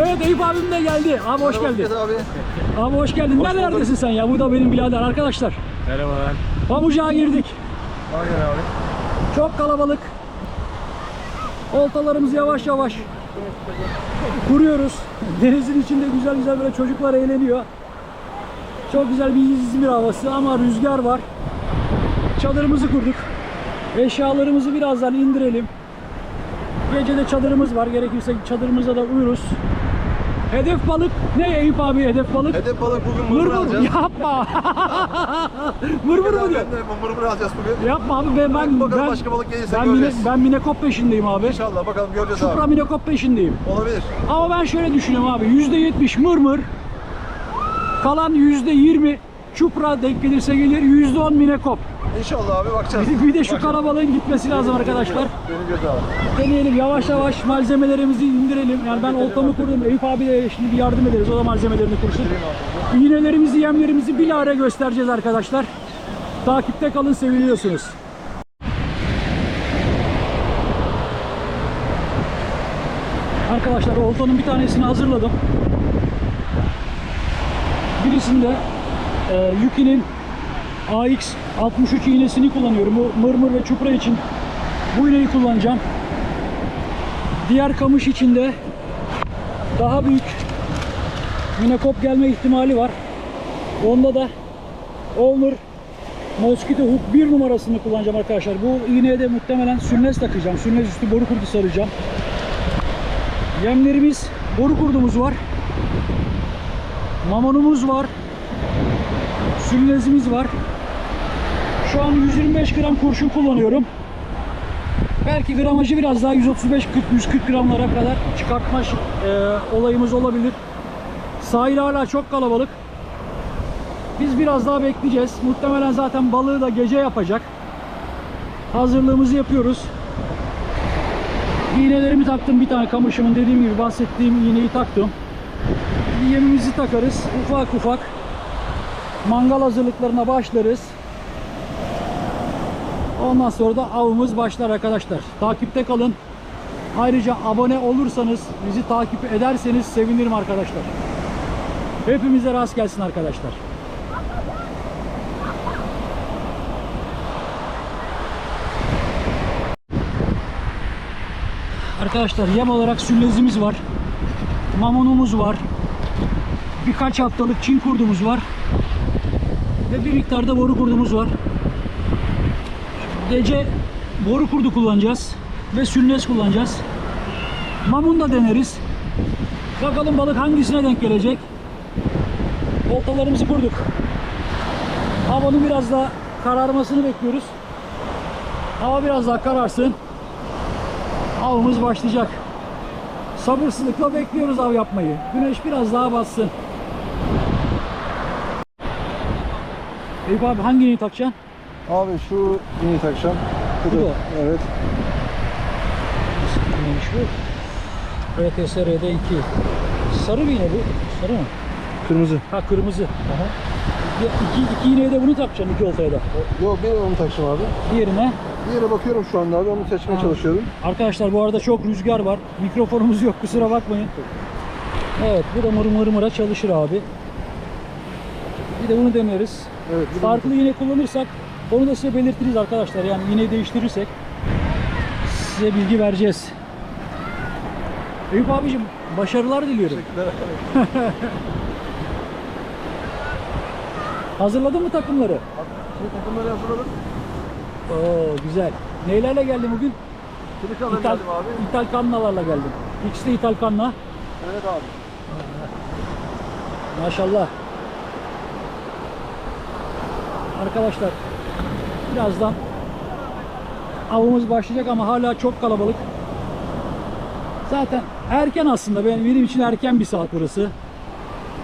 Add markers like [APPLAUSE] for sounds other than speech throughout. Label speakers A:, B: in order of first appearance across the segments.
A: Evet Eyüp abim de geldi. Abi hoş geldin.
B: abi.
A: Abi hoş geldin. Nerelerdesin sen ya? Bu da benim birader arkadaşlar.
B: Merhabalar.
A: Pamucağa girdik.
B: Aynen abi.
A: Çok kalabalık. Oltalarımızı yavaş yavaş kuruyoruz. [LAUGHS] Denizin içinde güzel güzel böyle çocuklar eğleniyor. Çok güzel bir İzmir havası ama rüzgar var. Çadırımızı kurduk. Eşyalarımızı birazdan indirelim. Gece de çadırımız var. Gerekirse çadırımıza da uyuruz. Hedef balık ne Eyüp abi hedef balık?
B: Hedef balık bugün
A: Mır
B: mırmır
A: mır
B: alacağız.
A: yapma. [LAUGHS] mır mır mı diyor?
B: Mırmır alacağız bugün.
A: Yapma abi ben ben
B: Bakalım
A: ben,
B: başka balık gelirse
A: ben, mine,
B: göreceğiz.
A: ben minekop peşindeyim abi.
B: İnşallah bakalım göreceğiz
A: Çupra
B: abi.
A: minekop peşindeyim.
B: Olabilir.
A: Ama ben şöyle düşünüyorum abi. %70 mırmır. Kalan %20 çupra denk gelirse gelir. %10 minekop.
B: İnşallah abi bakacağız.
A: Bir, bir de şu karabalığın gitmesi lazım arkadaşlar.
B: Göz abi.
A: Deneyelim yavaş yavaş malzemelerimizi indirelim. Yani ben oltamı kurdum. Eyüp abi de şimdi bir yardım ederiz. O da malzemelerini kursun. İğnelerimizi, yemlerimizi bilahare göstereceğiz arkadaşlar. Takipte kalın seviliyorsunuz. Arkadaşlar oltanın bir tanesini hazırladım. Birisinde e, Yuki'nin AX 63 iğnesini kullanıyorum. Bu mırmır ve çupra için bu iğneyi kullanacağım. Diğer kamış içinde daha büyük minekop gelme ihtimali var. Onda da Olmer Mosquito Hook 1 numarasını kullanacağım arkadaşlar. Bu iğneye de muhtemelen sünnes takacağım. Sünnes üstü boru kurdu saracağım. Yemlerimiz boru kurdumuz var. Mamonumuz var. Sülnezimiz var. Şu an 125 gram kurşun kullanıyorum. Belki gramajı biraz daha 135-40-140 gramlara kadar çıkartma e, olayımız olabilir. Sahil hala çok kalabalık. Biz biraz daha bekleyeceğiz. Muhtemelen zaten balığı da gece yapacak. Hazırlığımızı yapıyoruz. İğnelerimi taktım bir tane kamışımın dediğim gibi bahsettiğim iğneyi taktım. Yemimizi takarız ufak ufak. Mangal hazırlıklarına başlarız. Ondan sonra da avımız başlar arkadaşlar. Takipte kalın. Ayrıca abone olursanız, bizi takip ederseniz sevinirim arkadaşlar. Hepimize rast gelsin arkadaşlar. Arkadaşlar yem olarak süllezimiz var. Mamonumuz var. Birkaç haftalık çin kurdumuz var. Ve bir miktarda boru kurdumuz var. Gece boru kurdu kullanacağız. Ve sülnes kullanacağız. Mamun da deneriz. Bakalım balık hangisine denk gelecek. Oltalarımızı kurduk. Havanın biraz daha kararmasını bekliyoruz. Hava biraz daha kararsın. Avımız başlayacak. Sabırsızlıkla bekliyoruz av yapmayı. Güneş biraz daha bassın. Eyüp abi hangi iğneyi takacaksın?
B: Abi şu iğneyi takacağım.
A: Bu da.
B: Evet.
A: Neymiş bu? RTSR'de 2. Sarı bir iğne bu. Sarı mı?
B: Kırmızı.
A: Ha kırmızı. Aha. İki, iki iğneye de bunu takacaksın iki oltaya da.
B: Yok bir onu takacağım abi.
A: Diğerine.
B: Yere bakıyorum şu anda abi onu seçmeye
A: Ha.
B: çalışıyorum.
A: Arkadaşlar bu arada çok rüzgar var. Mikrofonumuz yok kusura bakmayın. Evet bu da mırı mırı mıra çalışır abi. Bir de bunu deneriz.
B: Evet.
A: Farklı iğne kullanırsak onu da size belirtiriz arkadaşlar. Yani iğneyi değiştirirsek size bilgi vereceğiz. Eyüp abicim başarılar diliyorum. Hazırladın mı takımları?
B: Şimdi takımları hazırladık.
A: Oo güzel. Neylerle geldin bugün?
B: Trikalar
A: İtal,
B: geldim abi.
A: İtal kannalarla geldim. İkisi de İtal kanna.
B: Evet abi.
A: Maşallah. Arkadaşlar birazdan avımız başlayacak ama hala çok kalabalık. Zaten erken aslında benim, benim için erken bir saat burası.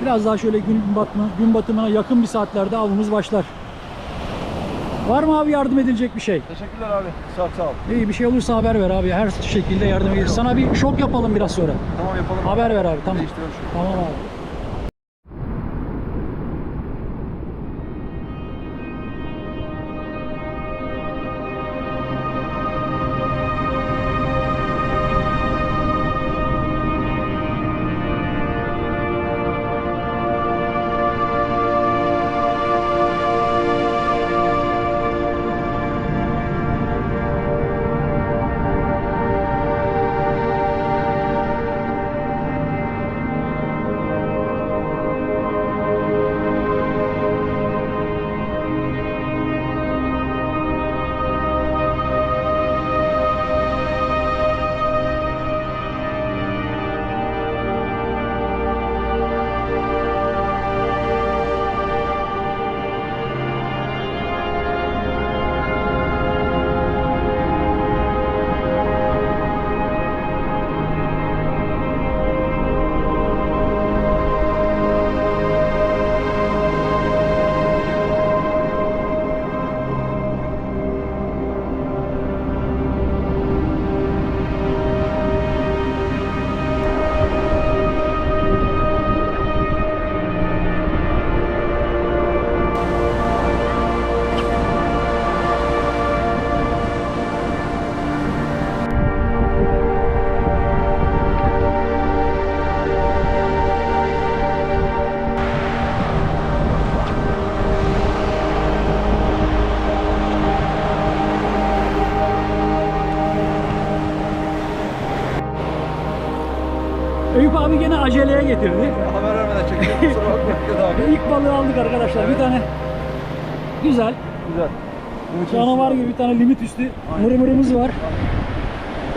A: Biraz daha şöyle gün batımı, gün batımına yakın bir saatlerde avımız başlar. Var mı abi yardım edilecek bir şey?
B: Teşekkürler abi. Sağ sağ ol.
A: İyi bir şey olursa haber ver abi. Her şekilde yardım ederiz. Sana bir şok yapalım biraz sonra.
B: Tamam yapalım.
A: Haber ver abi. Tamam. Tamam abi.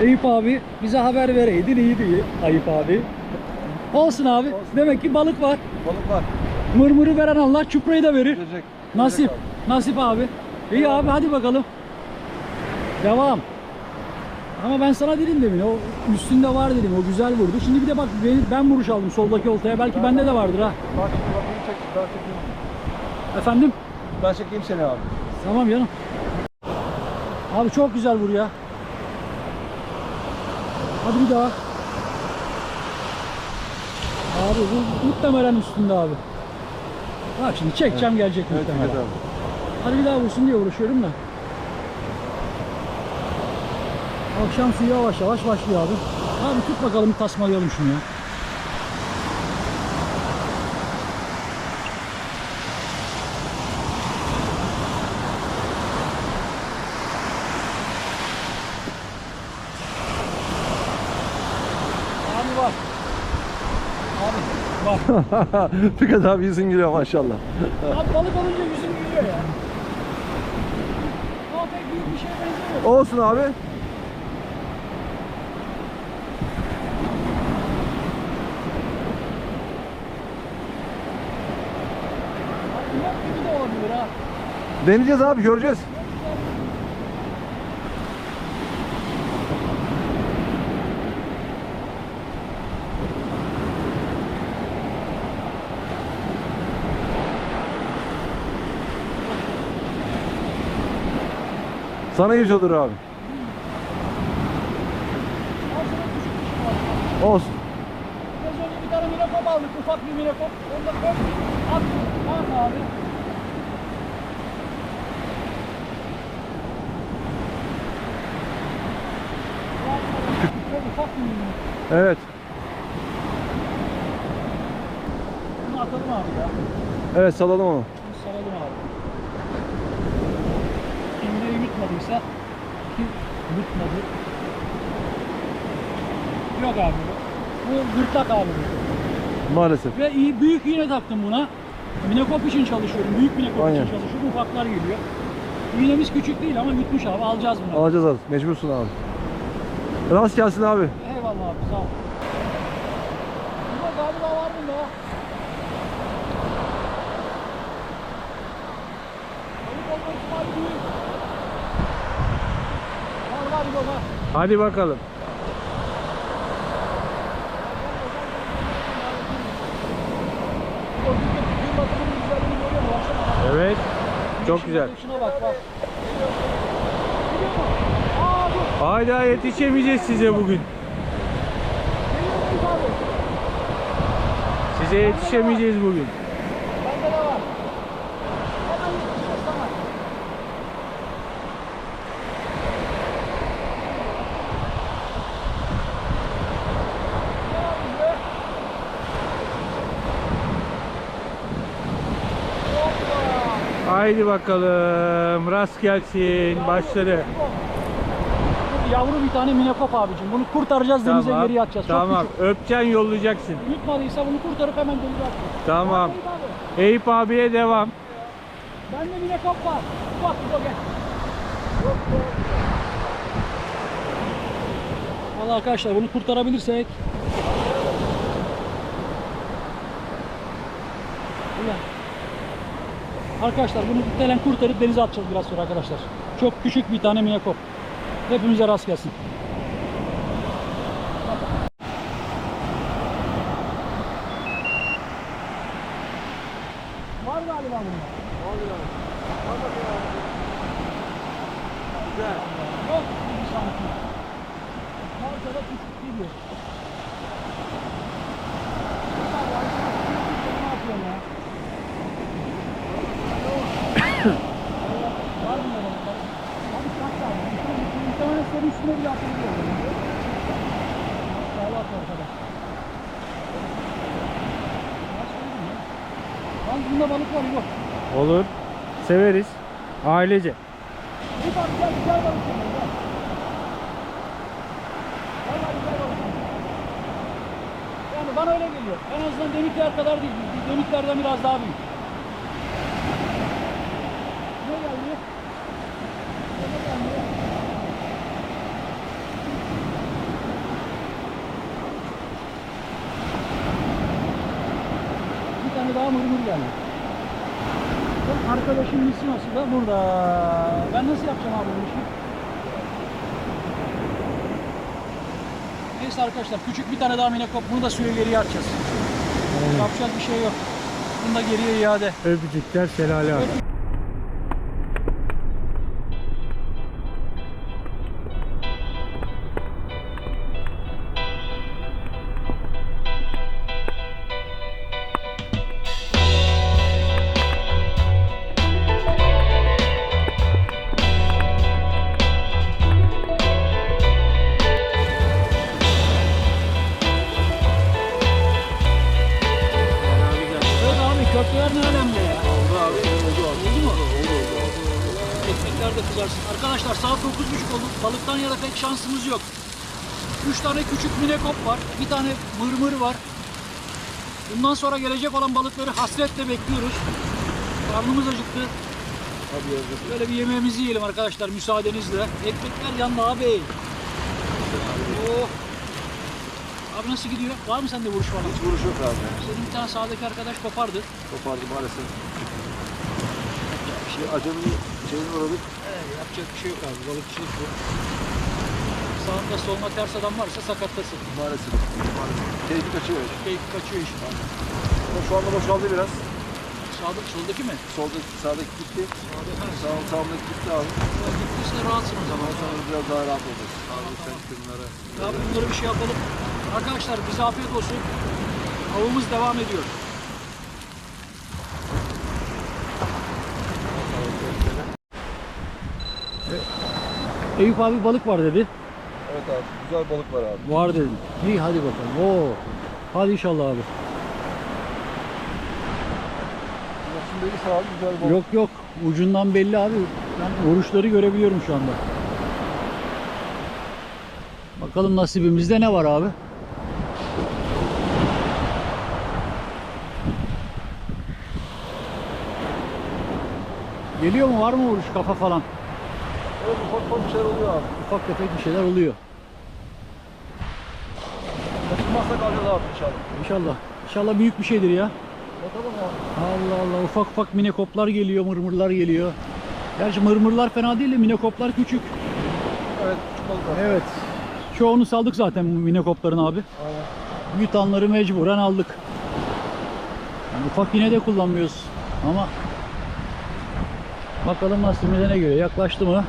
A: Eyüp abi bize haber vereydin iyiydi Eyüp abi. Olsun abi. Demek ki balık var.
B: Balık var.
A: Mırmırı veren Allah çuprayı da verir.
B: Gelecek.
A: Nasip.
B: Gelecek
A: Nasip abi. İyi abi hadi bakalım. Devam. Ama ben sana dedim demin o üstünde var dedim o güzel vurdu. Şimdi bir de bak ben, ben vuruş aldım soldaki oltaya belki bende de vardır ha.
B: abi. Bak şimdi bak çek. Ben çekeyim.
A: Efendim?
B: Ben çekeyim seni abi.
A: Tamam canım. Abi çok güzel vur ya. Hadi bir daha. Abi bu muhtemelen üstünde abi. Bak şimdi çekeceğim gelecek
B: Evet
A: muhtemelen.
B: Abi.
A: Hadi bir daha vursun diye uğraşıyorum da. Akşam suyu yavaş yavaş başlıyor abi. Abi tut bakalım tasmalayalım şunu ya. [LAUGHS]
B: Fikret abi yüzün gülüyor maşallah.
A: Abi balık alınca yüzüm gülüyor ya. Ama pek büyük bir şeye benzemiyor.
B: Olsun abi. Deneyeceğiz abi göreceğiz. Sana yüz olur abi. Olsun.
A: Biraz önce bir tane minekop aldık. Ufak bir minekop. Onu da koy. At. At abi.
B: Evet.
A: Bunu atalım abi ya.
B: Evet salalım onu.
A: Bunu saralım abi. İğneyi yutmadıysa ki yutmadı. Yok abi. Bu gırtlak abi.
B: Maalesef.
A: Ve iyi büyük iğne taktım buna. Minekop için çalışıyorum. Büyük minekop
B: Aynen.
A: için çalışıyorum. Ufaklar geliyor. İğnemiz küçük değil ama yutmuş abi. Alacağız bunu.
B: Alacağız abi. Mecbursun abi. Rast gelsin abi.
A: Eyvallah abi sağ ol. Bunda galiba var bunda. Ayıp olma ihtimali büyük. Var var baba.
C: Hadi bakalım.
A: O gün gün batımının güzelliğini görüyor musun? Baksana.
C: Evet. Çok güzel. Hala yetişemeyeceğiz size bugün. Size yetişemeyeceğiz bugün.
A: Bende de var. Hemen yetişeceğiz sana. Ne yapıyorsun be? Hoppa.
C: Haydi bakalım. Rast gelsin. Başladı.
A: Bu Yavru bir tane minekop abicim. Bunu kurtaracağız denize
C: Tamam.
A: geri atacağız. Çok
C: Tamam.
A: küçük.
C: Öpeceksin yollayacaksın.
A: Yutmadıysa bunu kurtarıp hemen denize atacağız.
C: Tamam.
A: Abi,
C: Eyüp abiye devam.
A: Bende minekop var. Bak bu gel. Valla arkadaşlar bunu kurtarabilirsek Ulan. Arkadaşlar bunu muhtemelen kurtarıp denize atacağız biraz sonra arkadaşlar. Çok küçük bir tane minekop. Hepimize rast gelsin. Var galiba bunda. Yok bir santim. Varsa da küçük gidiyor. Ne yapıyorsun ya? Var mı böyle? Abi çok sağ ol. Muhtemelen senin üstüne bile atılıyor. Sağlık ortada. Nasıl oldu ya? Lan bunda balık var yok.
C: Olur. Severiz. Ailece.
A: Bir bak gel güzel balık geliyor gel. Vallahi güzel balık geliyor. Yani bana öyle geliyor. En azından delikler kadar değil. Deliklerden biraz daha büyük. Ne geldi? Ne geldi? Bir tane daha mırmır geldi. Bak Arkadaşım misinası da burada. Ben nasıl yapacağım abi bu işi? Neyse arkadaşlar küçük bir tane daha minekop. Bunu da suya geriye atacağız. Yapacak bir şey yok. Bunu da geriye iade.
C: Öpücükler şelale abi.
A: Evet mırmır var. Bundan sonra gelecek olan balıkları hasretle bekliyoruz. Karnımız acıktı. Böyle bir yemeğimizi yiyelim arkadaşlar müsaadenizle. Ekmekler yandı abi. Oh. Abi nasıl gidiyor? Var mı sende vuruş falan?
B: Hiç vuruş yok abi.
A: Senin bir tane sağdaki arkadaş kopardı.
B: Kopardı maalesef. Şey, acemi şeyin uğradık.
A: Ee, yapacak bir şey yok abi. Balıkçılık bu. Sağında soluna ters adam varsa sakatlasın.
B: Maalesef. Maalesef. Keyfi kaçıyor.
A: Keyfi kaçıyor işte.
B: Ama şu anda boşaldı biraz.
A: Sağda, soldaki mi?
B: Soldaki, sağdaki gitti.
A: Sağda. Ha,
B: Sağ, sağındaki gitti abi.
A: sağda gittiyse rahatsın o zaman.
B: Sonra biraz daha rahat olacağız. Abi sen kırmlara.
A: Ya bunları bir şey yapalım. Arkadaşlar bize afiyet olsun. Avımız devam ediyor. Eyüp abi balık var dedi.
B: Evet abi. Güzel balık var abi.
A: Var dedim. İyi hadi bakalım. Oo. Hadi inşallah abi.
B: Şimdi değilse abi güzel balık.
A: Yok yok. Ucundan belli abi. Ben vuruşları görebiliyorum şu anda. Bakalım nasibimizde ne var abi? Geliyor mu? Var mı vuruş kafa falan?
B: Evet ufak ufak bir şeyler oluyor abi.
A: Ufak tefek bir şeyler oluyor.
B: Kaçırmazsak alacağız abi inşallah.
A: İnşallah. İnşallah büyük bir şeydir ya.
B: Bakalım abi.
A: Allah Allah ufak ufak minekoplar geliyor, mırmırlar geliyor. Gerçi mırmırlar fena değil de minekoplar küçük.
B: Evet küçük.
A: Evet. Çoğunu saldık zaten minekopların abi.
B: Aynen.
A: Büyütanları mecburen aldık. Yani ufak yine de kullanmıyoruz. Ama bakalım nasibimize ne göre yaklaştı mı?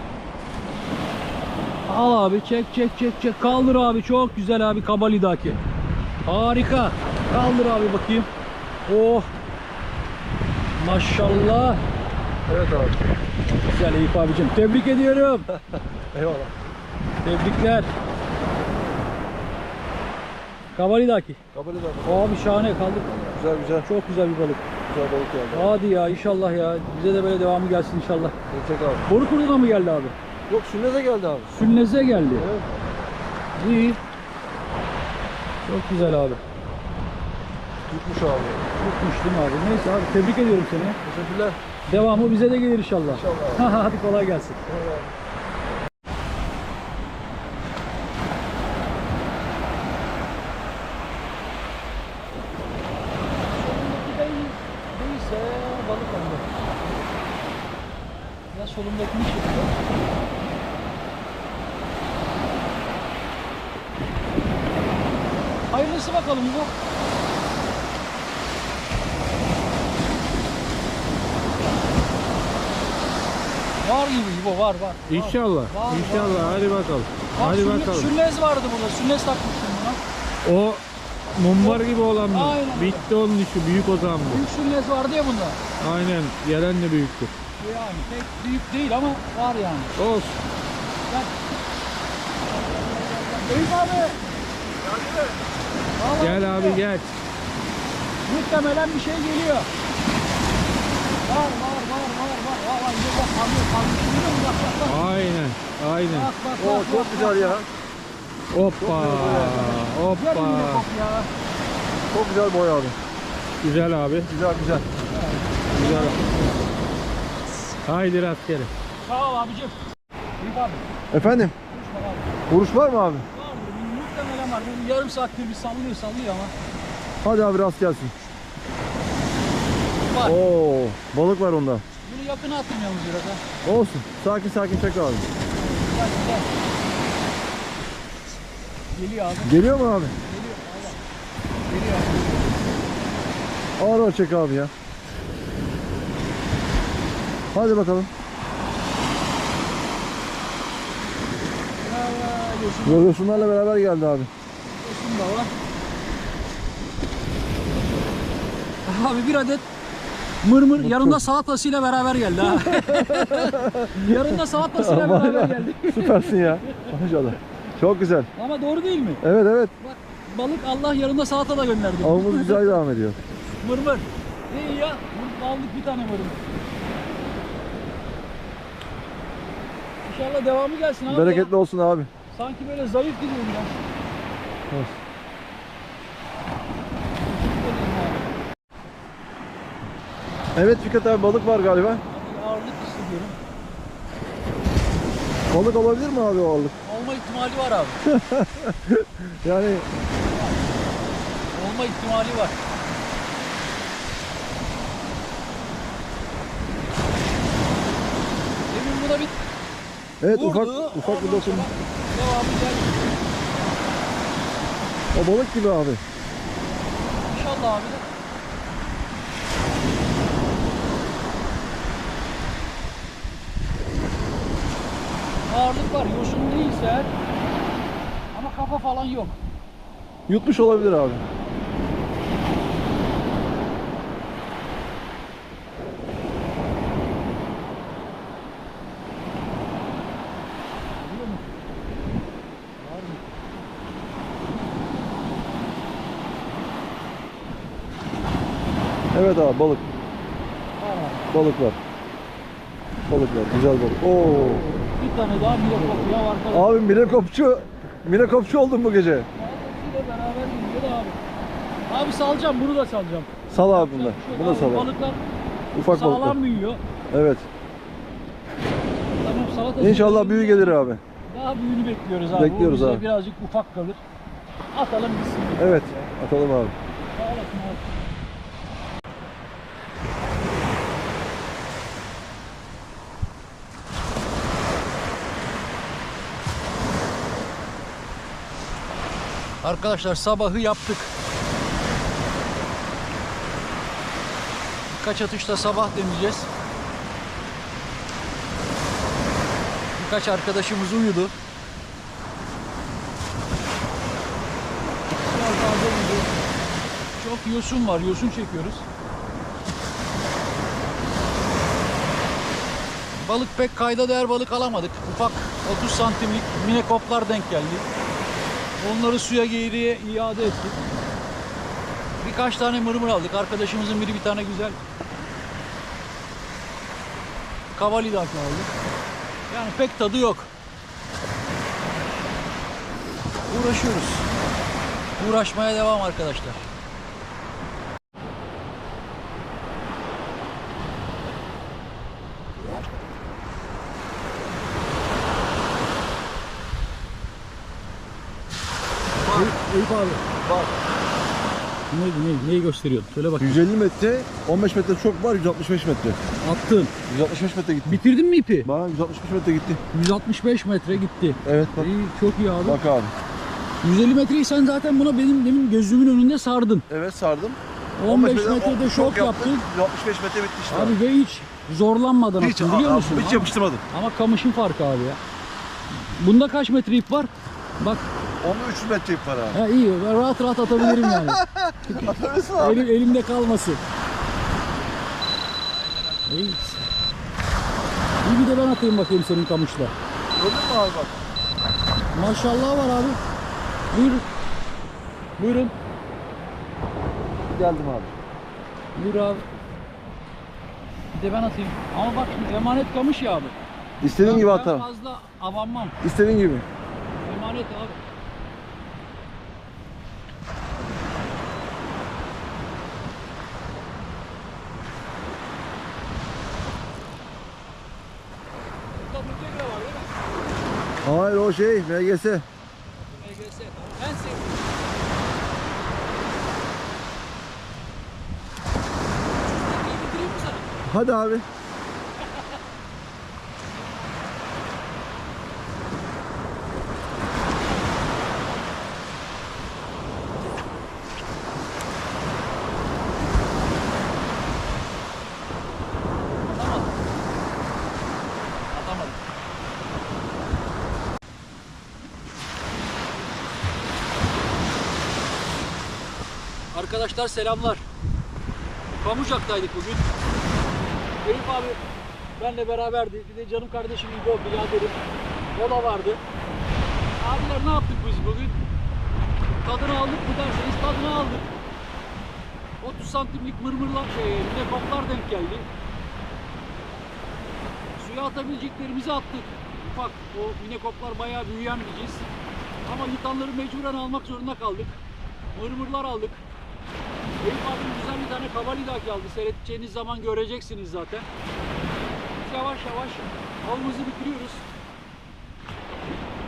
A: Al abi çek çek çek çek kaldır abi çok güzel abi kabalidaki. Harika. Kaldır abi bakayım. Oh. Maşallah.
B: Evet abi.
A: Güzel Eyüp abicim. Tebrik ediyorum. [LAUGHS]
B: Eyvallah.
A: Tebrikler. Kabalidaki.
B: Kabul eder.
A: Abi şahane kaldık.
B: Güzel güzel.
A: Çok güzel bir balık.
B: Güzel balık geldi.
A: Hadi ya inşallah ya. Bize de böyle devamı gelsin inşallah.
B: Gelecek abi.
A: Boru kurduğuna mı geldi abi?
B: Yok sünnete geldi abi.
A: Sünneze geldi.
B: Evet.
A: İyi. Çok güzel abi.
B: Tutmuş abi.
A: Tutmuş değil mi abi? Neyse abi tebrik ediyorum seni.
B: Teşekkürler.
A: Devamı bize de gelir inşallah.
B: İnşallah. [LAUGHS]
A: Hadi kolay gelsin.
B: Eyvallah.
A: Değilse Var gibi bu var var.
C: İnşallah.
A: Var,
C: İnşallah.
A: var.
C: Hadi bakalım.
A: Bak,
C: Hadi
A: sünne-
C: bakalım.
A: Sünnez vardı burada. Sünnez takmıştım buna.
C: O mumbar gibi olan mı?
A: Aynen.
C: Bitti onun işi. Büyük o zaman bu.
A: Büyük sünnez vardı ya bunda.
C: Aynen. Gelen de büyüktür.
A: Yani pek büyük değil ama var yani.
C: Olsun.
A: Eyüp abi. Vallahi
C: Gel abi gel.
A: Muhtemelen bir şey geliyor. Var var var. Musun? Bak bak bak.
C: Aynen. Aynen.
A: Bak bak
B: Oo
A: bak.
B: çok
A: bak,
B: güzel
A: bak.
B: ya.
C: Hoppa. Hoppa.
B: Çok güzel boy abi.
C: Güzel abi.
B: Güzel güzel.
C: Güzel. Haydi rastgele.
A: Sağ ol abicim. Eyüp abi.
B: Efendim? Vuruş var mı abi?
A: Vardır. Muhtemelen var. Bu yarım saattir bir sallıyor sallıyor ama.
B: Hadi abi rast gelsin.
A: Var.
B: Oo balık var onda.
A: Bunu yakına attım yalnız biraz ha.
B: Olsun. Sakin sakin çek abi.
A: Güzel güzel. Geliyor abi.
B: Geliyor mu abi?
A: Geliyor.
B: Ağır ağır çek abi ya. Hadi bakalım.
A: Ya, yosun,
B: Yosunlarla beraber geldi abi.
A: yosun da var. Abi bir adet mırmır yanında salatasıyla beraber geldi ha. [LAUGHS] yanında salatasıyla beraber geldi.
B: Süpersin ya. Maşallah. Çok güzel.
A: Ama doğru değil mi?
B: Evet evet.
A: Bak balık Allah yanında salata da gönderdi.
B: Avımız güzel devam ediyor.
A: Mırmır. İyi ya. Mır- Aldık bir tane mırmır. İnşallah devamı gelsin abi.
B: Bereketli
A: ya.
B: olsun abi.
A: Sanki böyle zayıf gidiyor biraz.
B: Olsun. Evet Fikret abi balık var galiba.
A: Abi ağırlık hissediyorum.
B: Balık olabilir mi abi o balık?
A: Olma ihtimali var abi. [LAUGHS]
B: Yani
A: Olma ihtimali var. Demin buna bir
B: evet
A: vurdu.
B: ufak ufak bir dokun.
A: Devamı geldi.
B: O balık gibi abi.
A: İnşallah abi de. Ağırlık var. Yosun değilse ama kafa falan yok.
B: Yutmuş olabilir abi. Evet abi balık.
A: Var abi.
B: Balık var. Balık var. Güzel balık. Oo.
A: Bir tane daha bile kokuyor var falan.
B: Abi minekopçu. Minekopçu oldun bu gece.
A: Ağzıyla beraber gidiyor abi. Abi salacağım bunu da salacağım.
B: Sal abi bunu Bunu da
A: abi.
B: sal abi.
A: Balıklar
B: Ufak balıklar.
A: sağlam büyüyor.
B: Evet.
A: salata
B: İnşallah büyü gelir abi.
A: Daha büyüğünü bekliyoruz abi.
B: Bekliyoruz abi.
A: birazcık ufak kalır. Atalım gitsin.
B: Evet atalım abi.
A: Sağ olasın abi. Arkadaşlar sabahı yaptık. Birkaç atışta sabah demeyeceğiz. Birkaç arkadaşımız uyudu. Çok yosun var. Yosun çekiyoruz. Balık pek kayda değer balık alamadık. Ufak 30 santimlik minekoplar denk geldi. Onları suya geriye iade ettik. Birkaç tane mırmır aldık. Arkadaşımızın biri bir tane güzel kavalidak aldı. Yani pek tadı yok. Uğraşıyoruz. Uğraşmaya devam arkadaşlar. Eyüp abi.
B: Bak.
A: Neydi, neyi, neyi gösteriyorsun? Söyle bakayım.
B: 150 metre, 15 metre çok var, 165 metre.
A: Attın.
B: 165 metre gitti.
A: Bitirdin mi ipi?
B: Bana 165 metre gitti.
A: 165 metre gitti.
B: Evet bak.
A: İyi, çok iyi abi.
B: Bak abi.
A: 150 metreyi sen zaten buna benim demin gözümün önünde sardın.
B: Evet sardım.
A: 15
B: metreden
A: metrede şok yaptın.
B: 165 metre bitti işte.
A: Abi ve hiç zorlanmadan
B: hiç,
A: attın biliyor musun?
B: hiç yapıştırmadım.
A: Ama kamışın farkı abi ya. Bunda kaç metre ip var? Bak
B: Onda 300 metre abi.
A: ha iyi ben rahat rahat atabilirim yani. [LAUGHS]
B: Atarısın abi.
A: Elim, elimde kalmasın. İyi. İyi bir de ben atayım bakayım senin kamışla.
B: Gördün mü abi bak.
A: Maşallah var abi. Buyurun. Buyurun.
B: Geldim abi.
A: Buyur abi. Bir de ben atayım. Ama bak şimdi emanet kamış ya abi.
B: İstediğin
A: Ben-
B: gibi
A: ben
B: atarım.
A: fazla abanmam.
B: İstediğin gibi.
A: Emanet abi. Burada böcek de var değil mi?
B: Hayır o şey MGS.
A: MGS. En sevdiğim.
B: Hadi abi.
A: Arkadaşlar selamlar. Pamucak'taydık bugün. Elif abi benle beraberdi. Bir de canım kardeşim İbo, biraderim. O da vardı. Abiler ne yaptık biz bugün? Tadını aldık mı derseniz tadını aldık. 30 santimlik mırmırlar, şey, nekoplar denk geldi. Suya atabileceklerimizi attık. Ufak, o minekoplar bayağı büyüyen bir cins. Ama yutanları mecburen almak zorunda kaldık. Mırmırlar aldık. Elif abim güzel bir tane kabalidak aldı. Seyredeceğiniz zaman göreceksiniz zaten. Yavaş yavaş avımızı bitiriyoruz.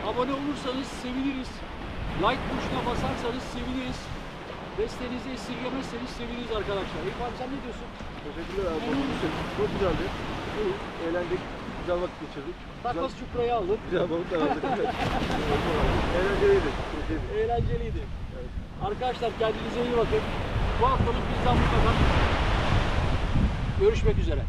A: Abone olursanız seviniriz. Like tuşuna basarsanız seviniriz. Desteğinizi esirgemezseniz seviniriz arkadaşlar. Elif abi sen ne diyorsun?
B: Teşekkürler abi. Çok güzeldi. İyi, eğlendik. Güzel vakit geçirdik.
A: Takas çuprayı aldık. [LAUGHS]
B: Güzel balık da aldık. Eğlenceliydi.
A: Eğlenceliydi. Arkadaşlar kendinize iyi bakın. Bu haftalık bu kadar. Görüşmek üzere.